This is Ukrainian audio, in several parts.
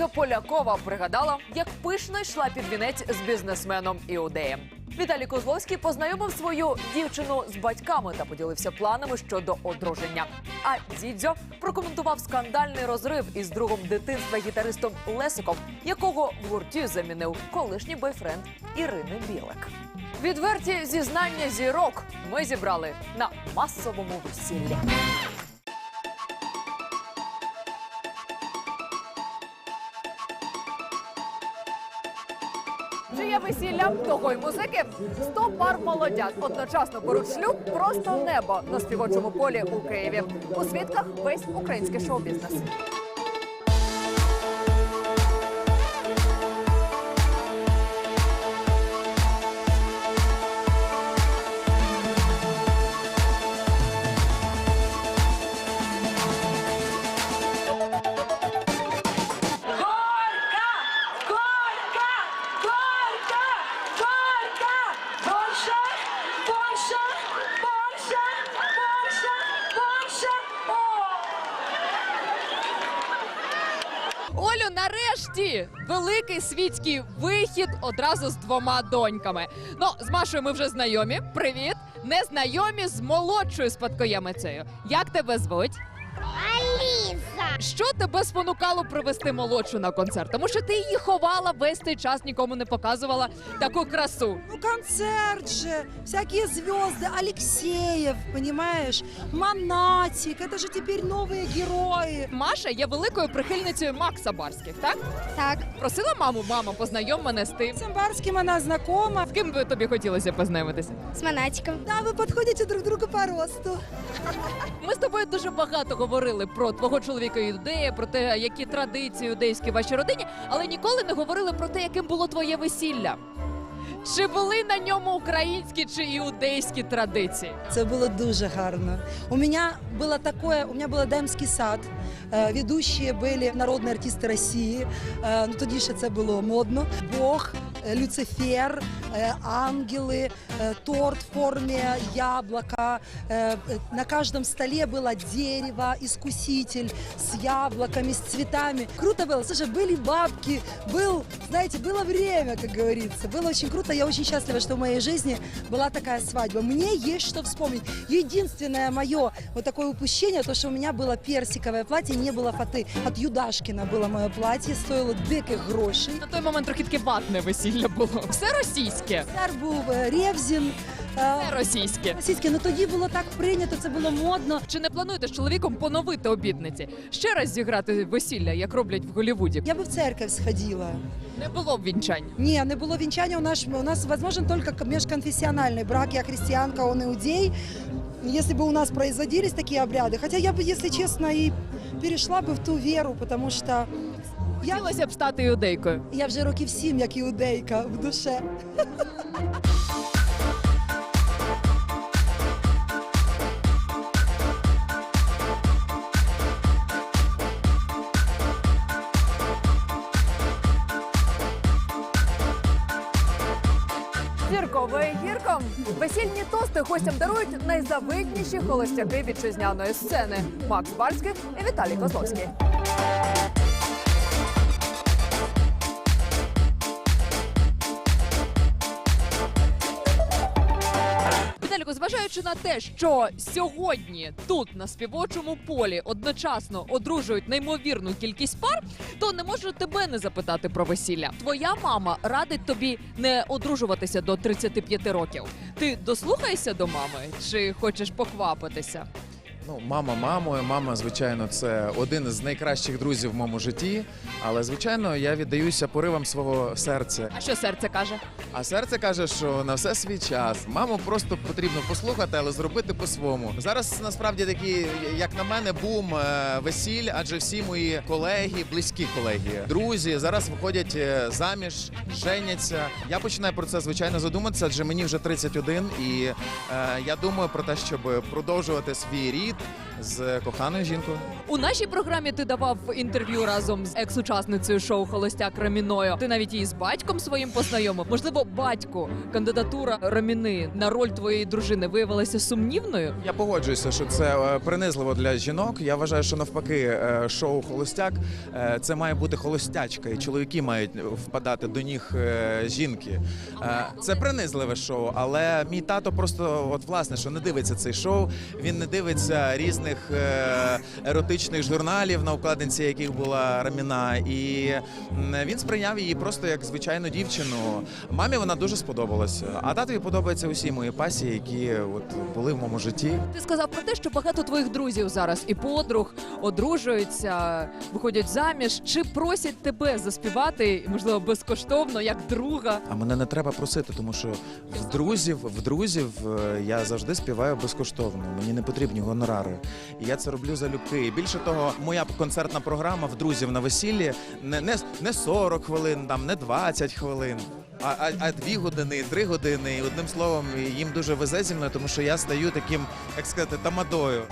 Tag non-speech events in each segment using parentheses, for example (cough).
Ольга Полякова пригадала, як пишно йшла під вінець з бізнесменом іудеєм. Віталій Козловський познайомив свою дівчину з батьками та поділився планами щодо одруження. А дідзьо прокоментував скандальний розрив із другом дитинства гітаристом Лесиком, якого в гурті замінив колишній бойфренд Ірини Білик. Відверті зізнання зірок ми зібрали на масовому весіллі. Чиє весілля того й музики? Сто пар молодят одночасно беруть шлюб просто небо на співочому полі у Києві. У свідках весь український шоу-бізнес. Світський вихід одразу з двома доньками. Ну, з Машою ми вже знайомі. Привіт! Не знайомі з молодшою спадкоємицею. Як тебе звуть? Аліса. Що тебе спонукало привезти молодшу на концерт? Тому що ти її ховала весь цей час, нікому не показувала таку красу. Ну, концерт же, всякие звезды, Алексеев, понимаешь, Монатик, это же теперь новые герои. Маша є великою прихильницею Макса Барських, так? Так, Просила маму, мама, познайом мене з тим. С Амбарским она знакома. З ким би тобі хотілося познайомитися? з Монатиком. Да, вы подходите друг другу по росту. Ми з тобою дуже багато говорили про твого чоловіка іудея, про те, які традиції іудейські в вашій родині, але ніколи не говорили про те, яким було твоє весілля. Чи були на ньому українські чи іудейські традиції? Це було дуже гарно. У меня было такое, у меня был Демський сад. Е, Ведущие были народні артисти Росії. Е, Ну тоді ще це було модно. Бог, е, Люцифер, е, ангели, е, торт в форме яблока. Е, е, На каждом столе было дерево, искуситель с яблоками, с цветами. Круто было. Слушай, были бабки, был, знаете, было время, как говорится. Было очень круто. Я очень счастлива, что в моей жизни была такая свадьба. Мне есть что вспомнить. Единственное мое вот такое упущение, то, что у меня было персиковое платье, не было фаты. От Юдашкина было мое платье, стоило диких грошей. На той момент трохи таке ватне весілля було. Все російське. Цар був е, Ревзін. е, Все російське. Російське, ну тоді було так прийнято, це було модно. Чи не плануєте з чоловіком поновити обітниці? Ще раз зіграти весілля, як роблять в Голлівуді? Я би в церковь сходила. Не було б вінчань. Ні, не було вінчання. У нас у нас возможен только межконфессиональный брак. Я христианка, он иудей. Если бы у нас производились такие обряды, хотя я бы, если честно, и перешла бы в ту веру, потому что я, Хотілося б стати іудейкою. я вже років сім, як іудейка в душе. Зіркове гірком весільні тости гостям дарують найзавидніші холостяки вітчизняної сцени Макс Барських і Віталій Козловський. Зважаючи на те, що сьогодні тут на співочому полі одночасно одружують неймовірну кількість пар, то не можу тебе не запитати про весілля. Твоя мама радить тобі не одружуватися до 35 років. Ти дослухаєшся до мами чи хочеш поквапитися? Ну, мама мамою. Мама, звичайно, це один з найкращих друзів в моєму житті. Але звичайно, я віддаюся поривам свого серця. А що серце каже? А серце каже, що на все свій час. Маму просто потрібно послухати, але зробити по-своєму. Зараз насправді такий, як на мене, бум е, весіль, адже всі мої колеги, близькі колеги, друзі зараз виходять е, заміж, женяться. Я починаю про це звичайно задуматися, адже мені вже 31, і е, я думаю про те, щоб продовжувати свій рід, Yeah. З коханою жінкою. У нашій програмі ти давав інтерв'ю разом з екс-учасницею шоу Холостяк Раміною. Ти навіть її з батьком своїм познайомив. Можливо, батько, кандидатура Раміни на роль твоєї дружини виявилася сумнівною. Я погоджуюся, що це е, принизливо для жінок. Я вважаю, що навпаки, е, шоу Холостяк е, це має бути холостячка, і чоловіки мають впадати до ніг жінки. Це принизливе шоу, але мій тато просто, от власне, що не дивиться цей шоу. Він не дивиться різних е, еротичних журналів, на обкладинці яких була Раміна, і він сприйняв її просто як звичайну дівчину. Мамі вона дуже сподобалася. А татові подобаються усі мої пасії, які от були в моєму житті. Ти сказав про те, що багато твоїх друзів зараз і подруг одружуються, виходять заміж. Чи просять тебе заспівати, можливо, безкоштовно, як друга? А мене не треба просити, тому що в друзів, в друзів е, я завжди співаю безкоштовно. Мені не потрібні гонорари. І я це роблю залюбки. І більше того, моя концертна програма в друзів на весіллі не, не, не 40 хвилин, там не 20 хвилин. А, а, а дві години, три години. І одним словом, їм дуже везе зі мною, тому що я стаю таким, як сказати, тамадою.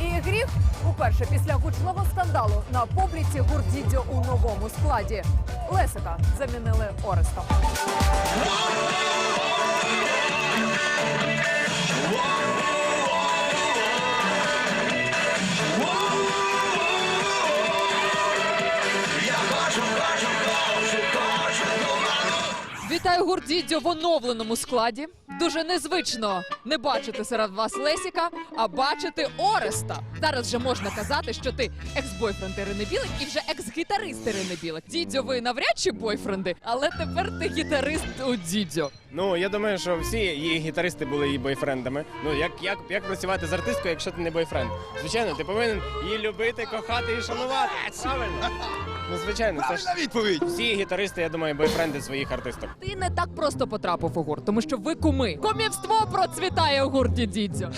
І і гріх. Уперше після гучного скандалу на публіці гурт Дідьо у новому складі. Лесика замінили Орестом. Вітаю гурт Дідьо в оновленому складі. Дуже незвично не бачити серед вас Лесіка, а бачити Ореста. Зараз вже можна казати, що ти екс-бойфренд Ірини Білик і вже екс-гітарист Ірини Білик. Дідьо, ви навряд чи бойфренди, але тепер ти гітарист у Дідьо. Ну я думаю, що всі її гітаристи були її бойфрендами. Ну як, як, як працювати з артисткою, якщо ти не бойфренд? Звичайно, ти повинен її любити, кохати і шанувати. Правильно? Ну звичайно, це ж відповідь. всі гітаристи, я думаю, бойфренди своїх артисток. Ти не так просто потрапив у гурт, тому що ви куми. Комівство процвітає у гурті Дідьо.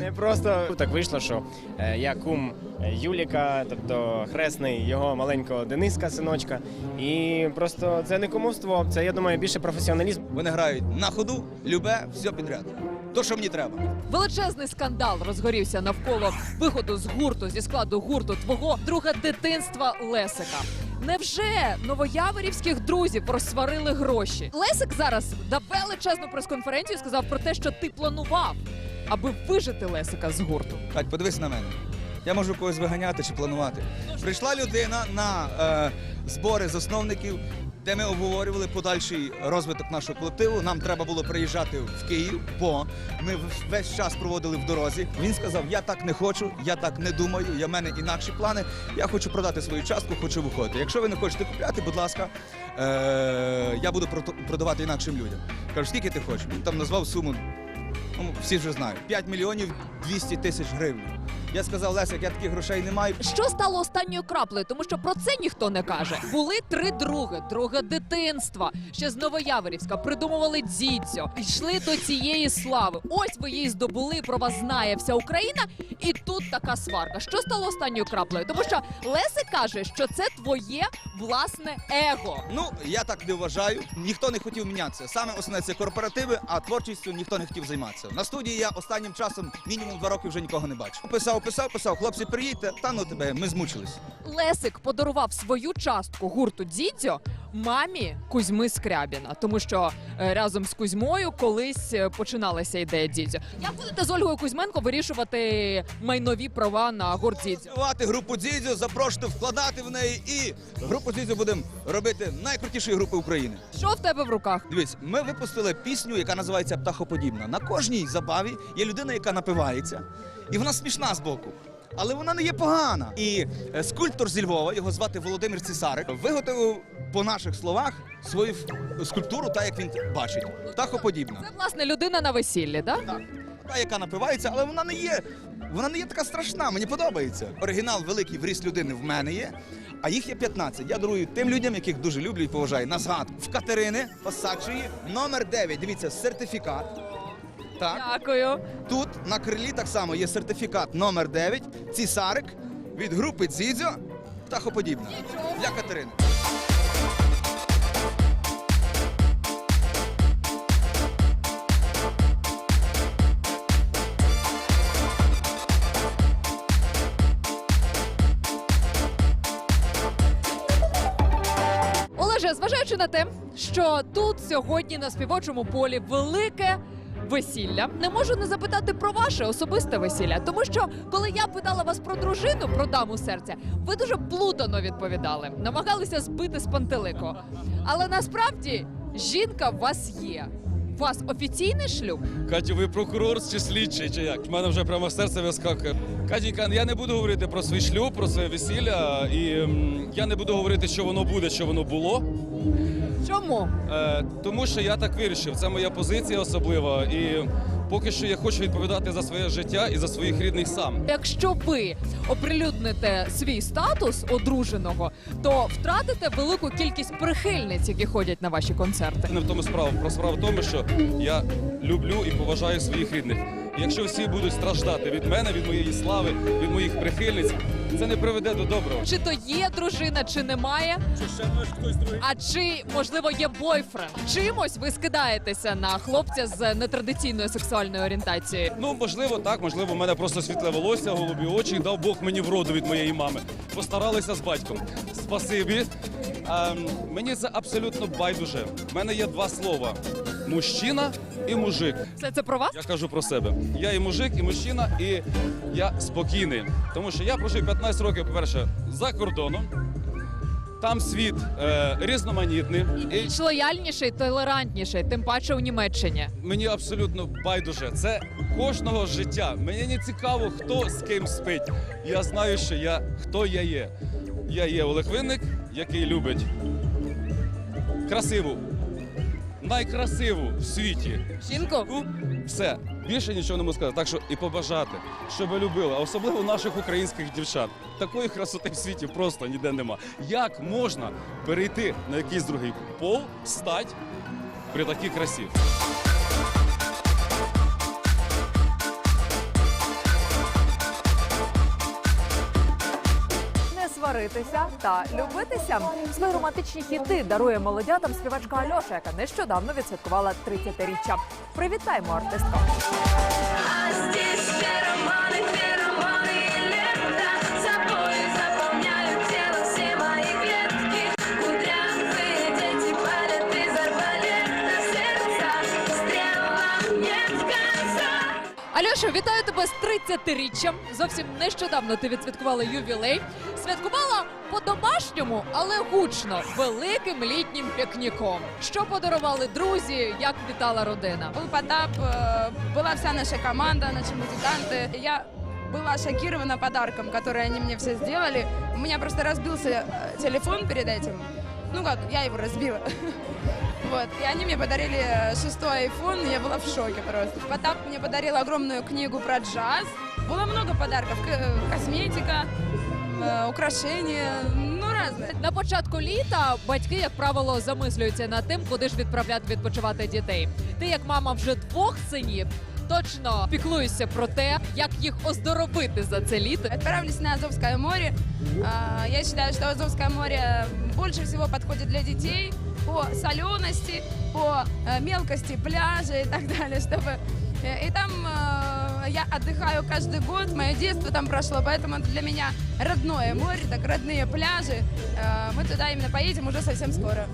Не просто так вийшло, що е, я кум е, Юліка, тобто хресний його маленького Дениска, синочка. І просто це не кумовство, це я думаю більше професіоналізм. Вони грають на ходу, любе, все підряд. То, що мені треба. Величезний скандал розгорівся навколо виходу з гурту зі складу гурту твого друга дитинства Лесика. Невже новояворівських друзів розсварили гроші? Лесик зараз дав величезну прес-конференцію. і Сказав про те, що ти планував, аби вижити Лесика з гурту. Кать, подивись на мене. Я можу когось виганяти чи планувати. Прийшла людина на е, збори засновників, де ми обговорювали подальший розвиток нашого колективу. Нам треба було приїжджати в Київ, бо ми весь час проводили в дорозі. Він сказав: Я так не хочу, я так не думаю, я в мене інакші плани. Я хочу продати свою частку, хочу виходити. Якщо ви не хочете купляти, будь ласка, е, я буду продавати інакшим людям. Кажу, скільки ти хочеш? Він там назвав суму Ну, всі вже знають. 5 мільйонів 200 тисяч гривень. Я сказав, Лесик, я таких грошей не маю. Що стало останньою краплею? Тому що про це ніхто не каже. Були три други, друге дитинства. Ще з Новояворівська придумували дідзьо, йшли до цієї слави. Ось ви її здобули. Про вас знає вся Україна, і тут така сварка. Що стало останньою краплею? Тому що Лесик каже, що це твоє власне его. Ну, я так не вважаю. Ніхто не хотів мінятися. Саме основне це корпоративи, а творчістю ніхто не хотів займатися. На студії я останнім часом мінімум два роки вже нікого не бачу. Писав, писав, писав, хлопці, приїдьте, та ну тебе, ми змучились. Лесик подарував свою частку гурту Дідзьо мамі Кузьми Скрябіна, тому що е, разом з Кузьмою колись е, починалася ідея Дідзьо. Як будете з Ольгою Кузьменко вирішувати майнові права на гурт Дідзьо? Співати групу Дзідзю, запрошувати, вкладати в неї і групу Дзідзю будемо робити найкрутіші групи України. Що в тебе в руках? Дивись, ми випустили пісню, яка називається Птахоподібна. На кожній забаві є людина, яка напивається, і вона смішна з боку. Але вона не є погана. І е, скульптор зі Львова, його звати Володимир Цісарик, виготовив по наших словах свою скульптуру, так як він бачить. Птахоподібна. Це власне людина на весіллі, да? Так. Та, яка напивається, але вона не є. Вона не є така страшна, мені подобається. Оригінал великий в ріст людини в мене є, а їх є 15. Я дарую тим людям, яких дуже люблю і поважаю. На згадку. В Катерини Осадчої номер 9. Дивіться, сертифікат. Так. Дякую. Тут на крилі так само є сертифікат номер 9 цісарик від групи Дзідзьо птахоподібна для Катерини. Олеже, зважаючи на те, що тут сьогодні на співочому полі велике Весілля не можу не запитати про ваше особисте весілля, тому що коли я питала вас про дружину, про даму серця, ви дуже плутано відповідали, намагалися збити з пантелику. Але насправді жінка у вас є. У вас офіційний шлюб? Катю, ви прокурор чи слідчий, чи як? У мене вже прямо серце вискакує. Катінька, я не буду говорити про свій шлюб, про своє весілля, і я не буду говорити, що воно буде, що воно було. Чому? Е, тому що я так вирішив. Це моя позиція особлива. І поки що я хочу відповідати за своє життя і за своїх рідних сам. Якщо ви оприлюдните свій статус одруженого, то втратите велику кількість прихильниць, які ходять на ваші концерти. Не в тому справа. Про справа в тому, що я люблю і поважаю своїх рідних. І якщо всі будуть страждати від мене, від моєї слави, від моїх прихильниць, це не приведе до доброго. Чи то є дружина, чи немає, Чи ще може хтось другий? а чи можливо є бойфренд? Чимось ви скидаєтеся на хлопця з нетрадиційною сексуальною орієнтацією. Ну, можливо, так, можливо, в мене просто світле волосся, голубі очі. Дав Бог мені вроду від моєї мами. Постаралися з батьком. Спасибі. Ем, мені це абсолютно байдуже. В мене є два слова: мужчина і мужик. Все це про вас? Я кажу про себе. Я і мужик, і мужчина, і я спокійний. Тому що я прожив 15 років, по-перше, за кордоном. Там світ е, різноманітний. І Більш лояльніший, толерантніший, тим паче у Німеччині. Мені абсолютно байдуже. Це кожного життя. Мені не цікаво, хто з ким спить. Я знаю, що я хто я є. Я є Олег Винник, який любить красиву, найкрасиву в світі. Жінку? Ну, Все, більше нічого не можу сказати. Так що і побажати, щоб любили, а особливо наших українських дівчат. Такої красоти в світі просто ніде нема. Як можна перейти на якийсь другий пол, стать при такій красі? Сваритися та любитися. Свої романтичні хіти дарує молодятам співачка Альоша, яка нещодавно відсвяткувала 30-річчя. Привітаємо артистку. Альоша, вітаю тебе з 30-річчям. Зовсім нещодавно ти відсвяткувала ювілей. Святкувала по-домашньому, але гучно, великим літнім пікніком. Що подарували друзі, як вітала родина? Был Потап, э, была вся наша команда, наши музыканты. Я была шокирована подарком, который они мне все сделали. У меня просто разбился э, телефон перед этим. Ну как, я его разбила. (laughs) Вот. И они мне подарили э, шестой iPhone, и я была в шоке просто. Потап мне подарил огромную книгу про джаз. Было много подарков. К- э, Косметика, э, украшения, ну разное. На початку літа батьки, як правило, замислюються над тим, куди ж відправляти відпочивати дітей. Ти, як мама вже двох синів, точно піклуєшся про те, як їх оздоровити за це літо. Отправились на Азовское море. А, Я считаю, что Азовское море больше всего подходит для детей по солености, по э, мелкости пляжа и так далее, чтобы э, и там э, я отдыхаю каждый год, мое детство там прошло, поэтому это для меня родное море, так родные пляжи. Э, Мы туда именно поедем уже совсем скоро.